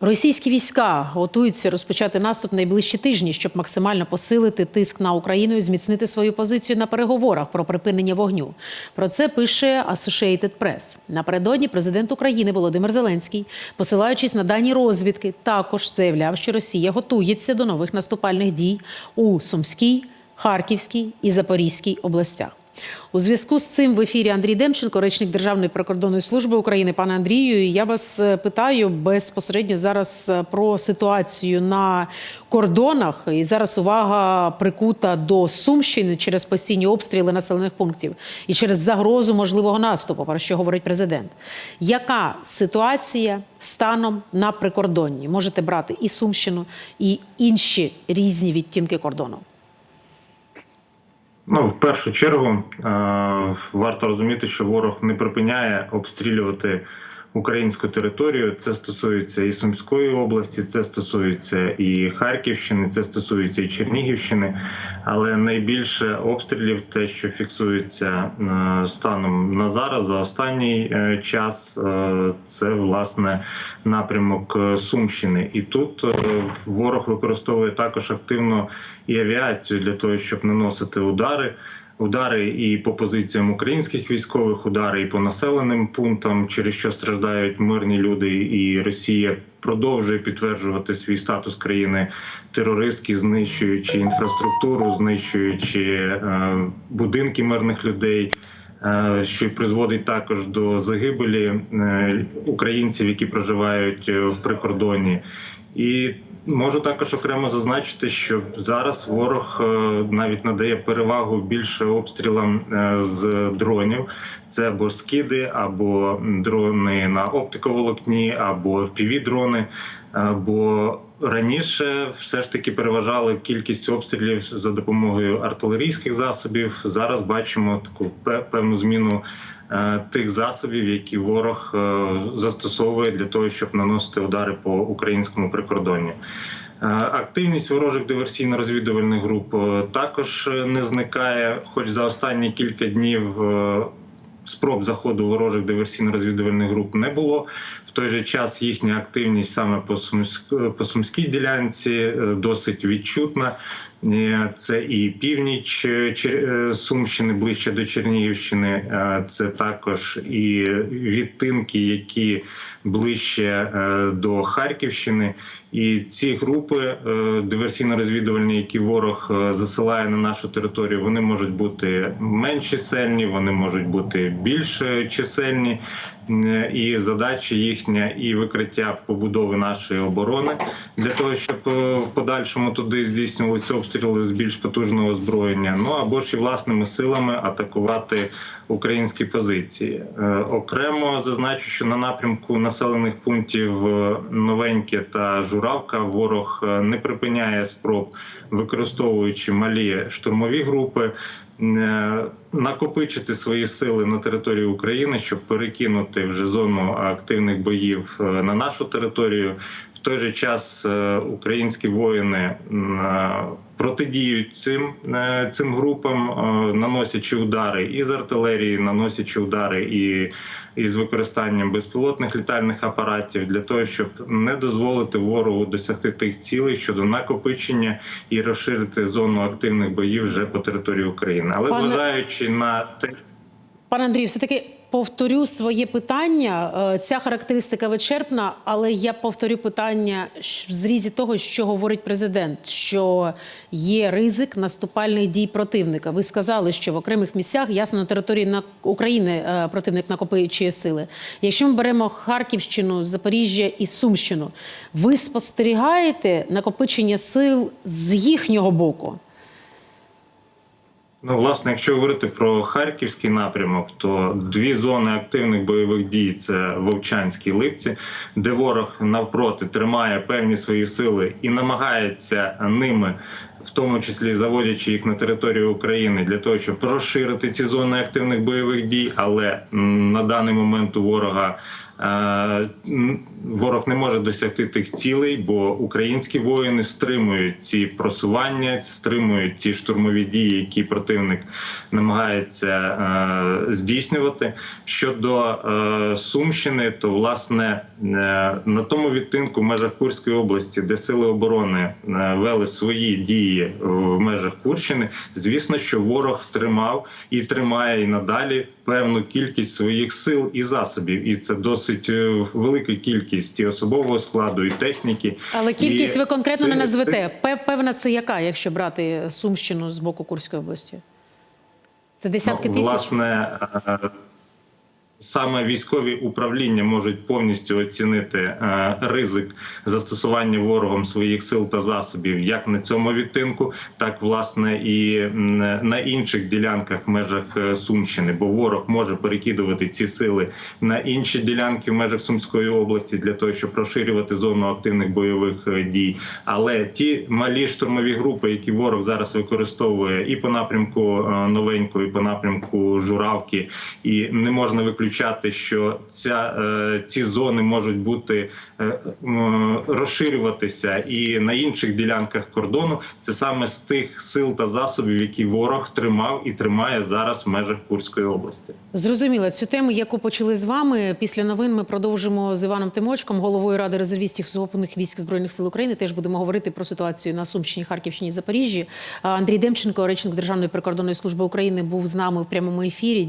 Російські війська готуються розпочати наступ найближчі тижні, щоб максимально посилити тиск на Україну і зміцнити свою позицію на переговорах про припинення вогню. Про це пише Associated Press. Напередодні президент України Володимир Зеленський, посилаючись на дані розвідки, також заявляв, що Росія готується до нових наступальних дій у Сумській, Харківській і Запорізькій областях. У зв'язку з цим в ефірі Андрій Демченко, речник Державної прикордонної служби України. Пане Андрію, я вас е, питаю безпосередньо зараз е, про ситуацію на кордонах. І зараз увага прикута до Сумщини через постійні обстріли населених пунктів і через загрозу можливого наступу, про що говорить президент. Яка ситуація станом на прикордонні? Можете брати і Сумщину, і інші різні відтінки кордону. Ну, в першу чергу е, варто розуміти, що ворог не припиняє обстрілювати українську територію. Це стосується і Сумської області, це стосується і Харківщини, це стосується і Чернігівщини. Але найбільше обстрілів, те, що фіксується е, станом на зараз, за останній е, час, е, це власне напрямок Сумщини. І тут ворог використовує також активно і авіацію для того, щоб наносити удари. Удари і по позиціям українських військових, удари і по населеним пунктам, через що страждають мирні люди, і Росія продовжує підтверджувати свій статус країни терористки, знищуючи інфраструктуру, знищуючи е, будинки мирних людей. е, Що призводить також до загибелі е, українців, які проживають в прикордонні, і можу також окремо зазначити, що зараз ворог е, навіть надає перевагу більше обстрілам е, з дронів. Це або скиди, або дрони на оптиковолокні, або fpv дрони. Бо раніше все ж таки переважали кількість обстрілів за допомогою артилерійських засобів. Зараз бачимо таку певну зміну тих засобів, які ворог е, застосовує для того, щоб наносити удари по українському прикордонні. Е, Активність ворожих диверсійно-розвідувальних груп е, також е, не зникає, хоч за останні кілька днів е, спроб заходу ворожих диверсійно-розвідувальних груп не було. В той же час їхня активність саме по Сумськ- по сумській ділянці е, досить відчутна. Е, Це і північ е, е, Сумщини ближче до Чернігівщини. Це також і відтинки, які ближче до Харківщини. І ці групи диверсійно-розвідувальні, які ворог засилає на нашу територію, вони можуть бути менш чисельні, вони можуть бути більш чисельні. І задача їхня і викриття побудови нашої оборони для того, щоб е, в подальшому туди здійснювалися обстріли з більш потужного озброєння. Ну або ж і власними силами атакувати українські позиції. Е, Окремо зазначу, що на напрямку населених пунктів е, новеньке та журавка ворог не припиняє спроб, використовуючи малі штурмові групи. Е, Накопичити свої сили на території України, щоб перекинути вже зону активних боїв е, на нашу територію. В той же час е, українські воїни протидіють цим, е, цим групам, е, наносячи удари і з артилерії, наносячи удари і, і з використанням безпілотних літальних апаратів для того, щоб не дозволити ворогу досягти тих цілей щодо накопичення і розширити зону активних боїв вже по території України. Але Пане- зважаючи на те, Пане Андрію, все таки повторю своє питання. Е, Ця характеристика вичерпна, але я повторю питання в зрізі того, що говорить президент, що є ризик наступальних дій противника. Ви сказали, що в окремих місцях ясно на території України е, противник накопичує сили. Якщо ми беремо Харківщину, Запоріжжя і Сумщину, ви спостерігаєте накопичення сил з їхнього боку? Ну, власне, якщо говорити про харківський напрямок, то дві зони активних бойових дій це Вовчанські липці, де ворог навпроти тримає певні свої сили і намагається ними в тому числі заводячи їх на територію України для того, щоб розширити ці зони активних бойових дій. Але на даний момент у ворога е, ворог не може досягти тих цілей, бо українські воїни стримують ці просування, стримують ті штурмові дії, які противник намагається е, здійснювати. Щодо е, Сумщини, то власне е, на тому відтинку в межах Курської області, де сили оборони е, вели свої дії в межах Курщини, звісно, що ворог тримав і тримає і надалі певну кількість своїх сил і засобів, і це досить е, велика кількість і особового складу, і техніки. Але кількість І ви конкретно не назвете. Пев- Певна це яка, якщо брати Сумщину з боку Курської області? Це десятки Ну, тисяч? Власне, е, саме військові управління можуть повністю оцінити е, ризик застосування ворогом своїх сил та засобів як на цьому відтинку, так власне і на інших ділянках в межах е, Сумщини, бо ворог може перекидувати ці сили на інші ділянки в межах Сумської області для того, щоб розширювати зону активних бойових е, дій. Але ті малі штурмові групи, які ворог зараз використовує і по напрямку новенької, і по напрямку Журавки, і не можна виключати, що ця е, ці зони можуть бути е, розширюватися і на інших ділянках кордону. Це саме з тих сил та засобів, які ворог тримав і тримає зараз в межах Курської області. Зрозуміло. Цю тему, яку почали з вами, після новин ми продовжимо з Іваном Тимочком, головою Ради резервістів сухопутних військ Збройних сил України. Теж будемо говорити про ситуацію на Сумщині, Харківщині, Запоріжжі. Андрій Демченко, речник Державної прикордонної служби України, був з нами в прямому ефірі.